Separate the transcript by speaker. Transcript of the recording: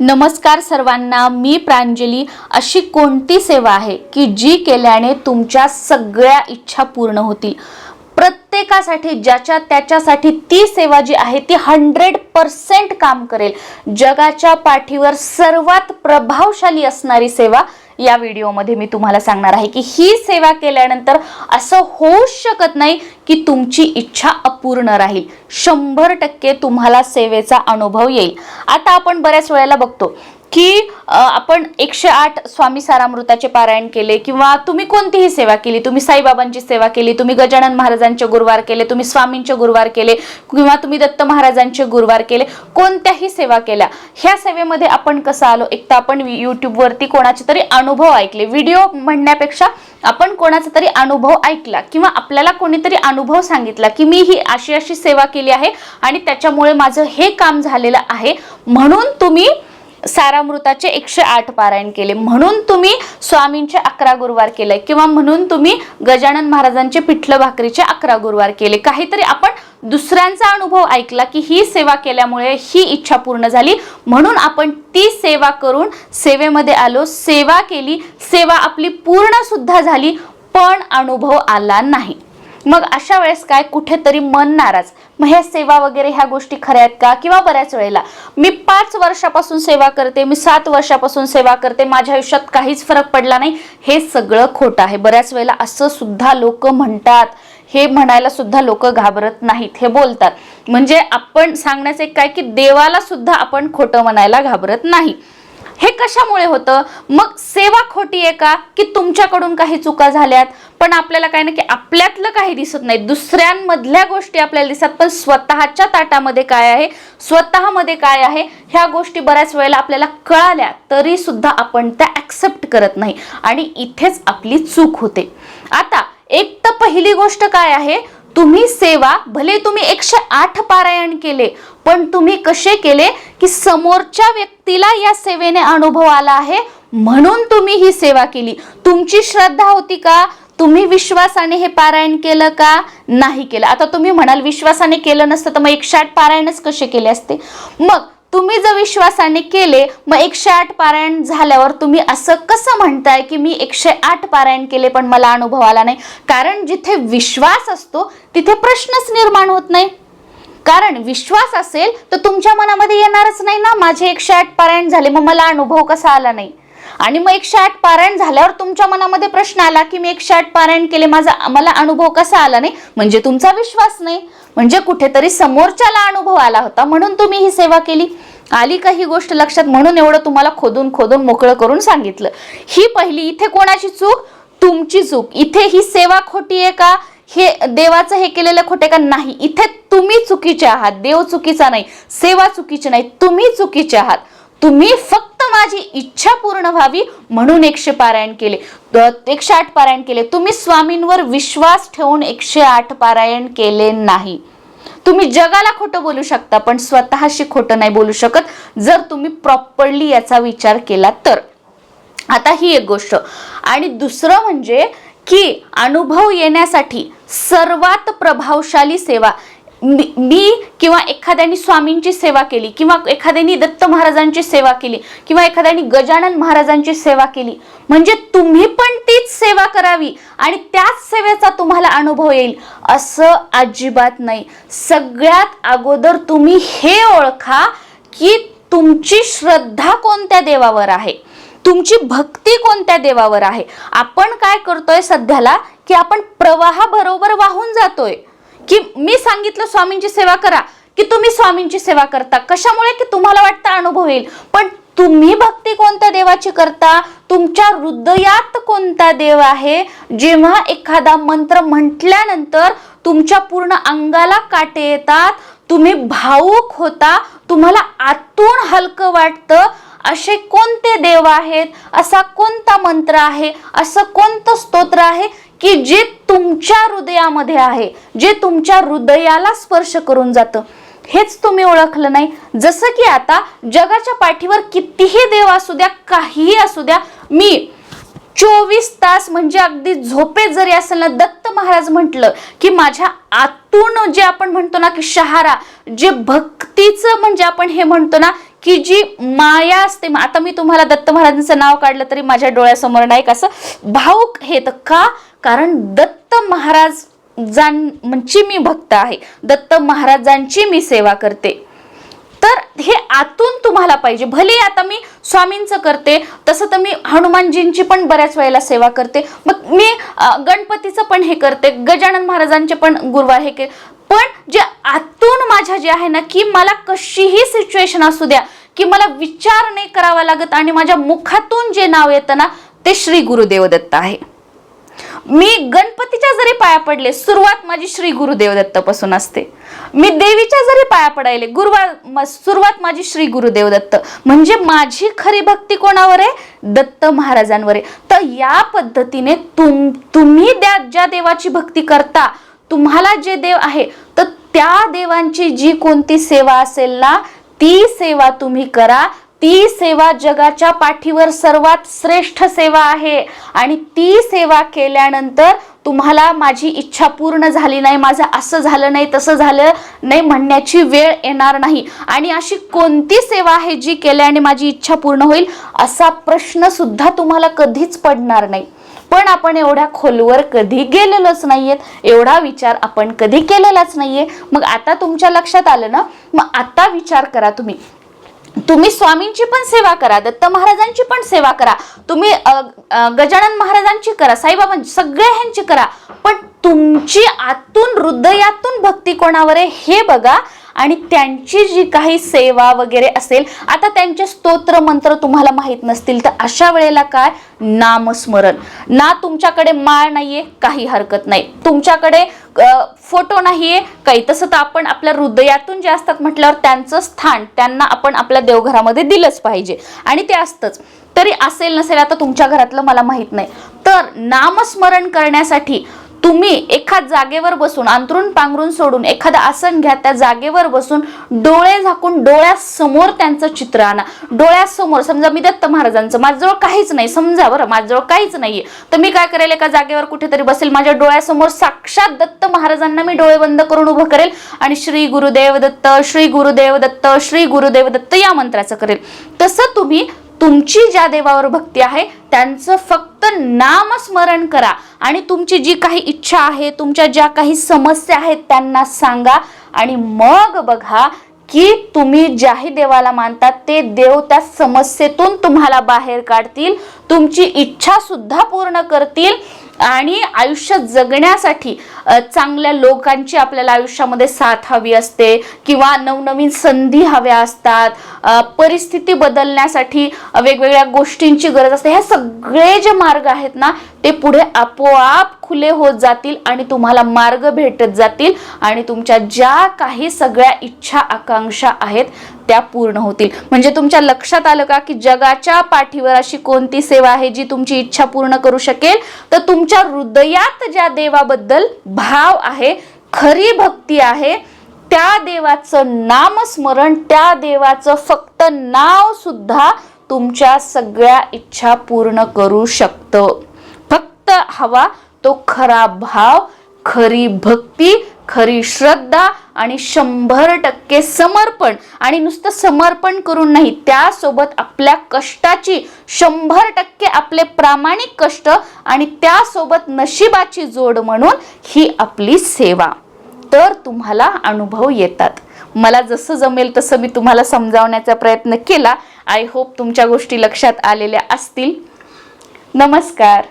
Speaker 1: नमस्कार सर्वांना मी प्रांजली. अशी कोणती सेवा आहे की जी केल्याने तुमच्या सगळ्या इच्छा पूर्ण होतील? प्रत्येकासाठी ज्याच्या त्याच्यासाठी ती सेवा जी आहे ती हंड्रेड पर्सेंट काम करेल. जगाच्या पाठीवर सर्वात प्रभावशाली असणारी सेवा या व्हिडिओमध्ये मी तुम्हाला सांगणार आहे की ही सेवा केल्यानंतर असं होऊच शकत नाही की तुमची इच्छा अपूर्ण राहील. शंभर टक्के तुम्हाला सेवेचा अनुभव येईल. आता आपण बऱ्याच वेळेला बघतो की आपण एकशे आठ स्वामी सारामृताचे पारायण केले किंवा तुम्ही कोणतीही सेवा केली तुम्ही साईबाबांची सेवा केली तुम्ही गजानन महाराजांचे गुरुवार केले तुम्ही स्वामींचे गुरुवार केले किंवा तुम्ही दत्त महाराजांचे गुरुवार केले कोणत्याही सेवा केल्या ह्या सेवेमध्ये आपण कसं आलो? एक तर आपण यूट्यूबवरती कोणाचे तरी अनुभव ऐकले. व्हिडिओ म्हणण्यापेक्षा आपण कोणाचा तरी अनुभव ऐकला किंवा आपल्याला कोणीतरी अनुभव सांगितला की मी ही अशी अशी सेवा केली आहे आणि त्याच्यामुळे माझं हे काम झालेलं आहे. म्हणून तुम्ही सारामृताचे एकशे आठ पारायण केले. म्हणून तुम्ही स्वामींचे अकरा गुरुवार केले किंवा म्हणून तुम्ही गजानन महाराजांचे पिठलं भाकरीचे अकरा गुरुवार केले. काहीतरी आपण दुसऱ्यांचा अनुभव ऐकला की ही सेवा केल्यामुळे ही इच्छा पूर्ण झाली. म्हणून आपण ती सेवा करून सेवेमध्ये आलो. सेवा केली. सेवा आपली पूर्ण सुद्धा झाली पण अनुभव आला नाही. मग अशा वेळेस काय कुठेतरी मन नाराज. मग ह्या सेवा वगैरे ह्या गोष्टी खऱ्या आहेत का? किंवा बऱ्याच वेळेला मी पाच वर्षापासून सेवा करते मी सात वर्षापासून सेवा करते माझ्या आयुष्यात काहीच फरक पडला नाही. हे सगळं खोटं आहे. बऱ्याच वेळेला असं सुद्धा लोक म्हणतात. हे म्हणायला सुद्धा लोक घाबरत नाहीत. हे बोलतात. म्हणजे आपण सांगण्याचं एक काय की देवाला सुद्धा आपण खोटं म्हणायला घाबरत नाही. हे कशामुळे होतं? मग सेवा खोटी आहे का? की तुमच्याकडून काही चुका झाल्यात? पण आपल्याला काय ना की आपल्यातलं काही दिसत नाही. दुसऱ्यांमधल्या गोष्टी आपल्याला दिसतात पण स्वतःच्या ताटामध्ये काय आहे? स्वतःमध्ये काय आहे? ह्या गोष्टी बऱ्याच वेळेला आपल्याला कळाल्या तरी सुद्धा आपण त्या ऍक्सेप्ट करत नाही. आणि इथेच आपली चूक होते. आता एक तर पहिली गोष्ट काय आहे? तुम्ही सेवा भले तुम्ही एकशे आठ पारायण केले पण तुम्ही कसे केले की समोरच्या व्यक्तीला या सेवेने अनुभव आला आहे म्हणून तुम्ही ही सेवा केली. तुमची श्रद्धा होती का? तुम्ही विश्वासाने हे पारायण केलं का? नाही केलं. आता तुम्ही म्हणाल विश्वासाने केलं नसतं तर मग एकशे आठ पारायणच कसे केले असते? मग तुम्ही जर विश्वासाने केले मग एकशे आठ पारायण झाल्यावर तुम्ही असं कसं म्हणताय की मी एकशे आठ पारायण केले पण मला अनुभव आला नाही? कारण जिथे विश्वास असतो तिथे प्रश्नच निर्माण होत नाही. कारण विश्वास असेल तर तुमच्या मनामध्ये येणारच नाही ना माझे एकशे आठ पारायण झाले मग मला अनुभव कसा आला नाही? आणि मग एकशे आठ पारायण झाल्यावर तुमच्या मनामध्ये प्रश्न आला की मी एकशे आठ पारायण केले माझा मला अनुभव कसा आला नाही? म्हणजे तुमचा विश्वास नाही. म्हणजे कुठेतरी समोरच्याला अनुभव आला होता म्हणून तुम्ही ही सेवा केली. आली का ही गोष्ट लक्षात? म्हणून एवढं तुम्हाला खोदून खोदून मोकळं करून सांगितलं. ही पहिली इथे कोणाची चूक? तुमची चूक. इथे ही सेवा खोटी आहे का? हे देवाचं हे केलेलं खोटे का? नाही. इथे तुम्ही चुकीचे आहात. देव चुकीचा नाही. सेवा चुकीची नाही. तुम्ही चुकीचे आहात. तुम्ही फक्त माझी इच्छा पूर्ण व्हावी म्हणून एकशे पारायण केले. एकशे आठ पारायण केले. तुम्ही स्वामींवर विश्वास ठेवून एकशे आठ पारायण केले नाही. तुम्ही जगाला खोटं बोलू शकता पण स्वतःशी खोटं नाही बोलू शकत. जर तुम्ही प्रॉपरली याचा विचार केला तर. आता ही एक गोष्ट. आणि दुसरं म्हणजे की अनुभव येण्यासाठी सर्वात प्रभावशाली सेवा. मी मी किंवा एखाद्याने स्वामींची सेवा केली किंवा एखाद्याने दत्त महाराजांची सेवा केली किंवा एखाद्याने गजानन महाराजांची सेवा केली म्हणजे तुम्ही पण तीच सेवा करावी आणि त्याच सेवेचा तुम्हाला अनुभव येईल असं अजिबात नाही. सगळ्यात अगोदर तुम्ही हे ओळखा की तुमची श्रद्धा कोणत्या देवावर आहे तुमची भक्ती कोणत्या देवावर आहे. आपण काय करतोय सध्याला की आपण प्रवाहाबरोबर वाहून जातोय. की मी सांगितलं स्वामींची सेवा करा की तुम्ही स्वामींची सेवा करता. कशामुळे? की तुम्हाला वाटतं अनुभव येईल. पण तुम्ही भक्ती कोणत्या देवाची करता? तुमच्या हृदयात कोणता देव आहे? जेव्हा एखादा मंत्र म्हटल्यानंतर तुमच्या पूर्ण अंगाला काटे येतात तुम्ही भावूक होता तुम्हाला आतून हलकं वाटतं असे कोणते देव आहेत? असा कोणता मंत्र आहे? असं कोणतं स्तोत्र आहे? की जे तुमच्या हृदयामध्ये आहे जे तुमच्या हृदयाला स्पर्श करून जातं. हेच तुम्ही ओळखलं नाही. जसं की आता जगाच्या पाठीवर कितीही देव असू द्या काहीही असू द्या मी चोवीस तास म्हणजे अगदी झोपेत जरी असेल ना दत्त महाराज म्हटलं की माझ्या आतून जे आपण म्हणतो ना की शहारा जे भक्तीचं म्हणजे आपण हे म्हणतो ना की जी माया असते. आता मी तुम्हाला दत्त महाराजांचं नाव काढलं तरी माझ्या डोळ्यासमोर नाही कसं असं? भाऊक हे तर का? कारण दत्त महाराज जांची मी भक्त आहे. दत्त महाराजांची मी सेवा करते. तर हे आतून तुम्हाला पाहिजे. भले आता मी स्वामींचं करते तसं तर मी हनुमानजींची पण बऱ्याच वेळेला सेवा करते. मग मी गणपतीचं पण हे करते गजानन महाराजांचे पण गुरुवार हे के पण जे आतून माझ्या जे आहे ना की मला कशीही सिच्युएशन असू द्या की मला विचार नाही करावा लागत आणि माझ्या मुखातून जे नाव येतं ना ते श्री गुरुदेव दत्त आहे. मी गणपतीच्या जरी पाया पडले सुरुवात माझी श्री गुरुदेव दत्तपासून असते. मी देवीच्या जरी पाया पडायले गुरुवार सुरुवात माझी श्री गुरुदेव दत्त म्हणजे माझी खरी भक्ती कोणावर आहे? दत्त महाराजांवर आहे. तर या पद्धतीने तुम तुम्ही द्या ज्या देवाची भक्ती करता तुम्हाला जे देव आहे तर त्या देवांची जी कोणती सेवा असेल ना ती सेवा तुम्ही करा. ती सेवा जगाच्या पाठीवर सर्वात श्रेष्ठ सेवा आहे. आणि ती सेवा केल्यानंतर तुम्हाला माझी इच्छा पूर्ण झाली नाही माझं असं झालं नाही तसं झालं नाही म्हणण्याची वेळ येणार नाही. आणि अशी कोणती सेवा आहे जी केल्याने माझी इच्छा पूर्ण होईल असा प्रश्न सुद्धा तुम्हाला कधीच पडणार नाही. पण आपण एवढ्या खोलवर कधी गेलेलोच नाहीयेत एवढा विचार आपण कधी केलेलाच नाहीये. मग आता तुमच्या लक्षात आलं ना? मग आता विचार करा तुम्ही. तुम्ही स्वामींची पण सेवा करा दत्त महाराजांची पण सेवा करा. तुम्ही गजानन महाराजांची करा साईबाबांची सगळ्या ह्यांची करा. पण तुमची आतून हृदयातून भक्ती कोणावर आहे हे बघा. आणि त्यांची जी काही सेवा वगैरे असेल आता त्यांचे स्तोत्र मंत्र तुम्हाला माहीत नसतील तर अशा वेळेला काय? नामस्मरण. ना तुमच्याकडे माळ नाहीये काही हरकत नाही. तुमच्याकडे फोटो नाहीये. काही तसं तर आपण आपल्या हृदयातून जे असतात म्हटल्यावर त्यांचं स्थान त्यांना आपण आपल्या देवघरामध्ये दिलंच पाहिजे. आणि ते असतंच. तरी असेल नसेल आता तुमच्या घरातलं मला माहीत नाही. तर नामस्मरण करण्यासाठी तुम्ही एखाद जागेवर बसून अंतरून पांघरून सोडून एखादं आसन घ्या त्या जागेवर बसून डोळे झाकून डोळ्यासमोर त्यांचं चित्र आणा. डोळ्यासमोर समजा मी दत्त महाराजांचं माझ्याजवळ काहीच नाही समजा बरं माझ्याजवळ काहीच नाहीये. तर मी काय करेल एका जागेवर कुठेतरी बसेल माझ्या डोळ्यासमोर साक्षात दत्त महाराजांना मी डोळे बंद करून उभं करेल आणि श्री गुरुदेव दत्त श्री गुरुदेव दत्त श्री गुरुदेव दत्त या मंत्राचं करेल. तसं तुम्ही तुमची ज्या देवावर भक्ती आहे त्यांचं फक्त नामस्मरण करा. आणि तुमची जी काही इच्छा आहे तुमच्या ज्या काही समस्या आहेत त्यांना सांगा. आणि मग बघा की तुम्ही ज्याही देवाला मानतात ते देव त्या समस्येतून तुम्हाला बाहेर काढतील. तुमची इच्छा सुद्धा पूर्ण करतील. आणि आयुष्य जगण्यासाठी चांगल्या लोकांची आपल्याला आयुष्यामध्ये साथ हवी असते किंवा नवनवीन संधी हव्या असतात. परिस्थिती बदलण्यासाठी वेगवेगळ्या गोष्टींची गरज असते. हे सगळे जे मार्ग आहेत ना ते पुढे आपोआप खुले होत जातील आणि तुम्हाला मार्ग भेटत जातील आणि तुमच्या ज्या काही सगळ्या इच्छा आकांक्षा आहेत त्या पूर्ण होतील. म्हणजे तुमच्या लक्षात आलं का की जगाच्या पाठीवर अशी कोणती सेवा आहे जी तुमची इच्छा पूर्ण करू शकेल? तर तुमच्या हृदयात ज्या देवाबद्दल भाव आहे खरी भक्ती आहे त्या देवाचं नामस्मरण त्या देवाचं फक्त नाव सुद्धा तुमच्या सगळ्या इच्छा पूर्ण करू शकतं. फक्त हवा तो खरा भाव खरी भक्ती खरी श्रद्धा आणि शंभर टक्के समर्पण. आणि नुसतं समर्पण करून नाही त्यासोबत आपल्या कष्टाची शंभर टक्के आपले प्रामाणिक कष्ट आणि त्यासोबत नशिबाची जोड म्हणून ही आपली सेवा. तर तुम्हाला अनुभव येतात. मला जसं जमेल तसं मी तुम्हाला समजावण्याचा प्रयत्न केला. आय होप तुमच्या गोष्टी लक्षात आलेल्या असतील. नमस्कार.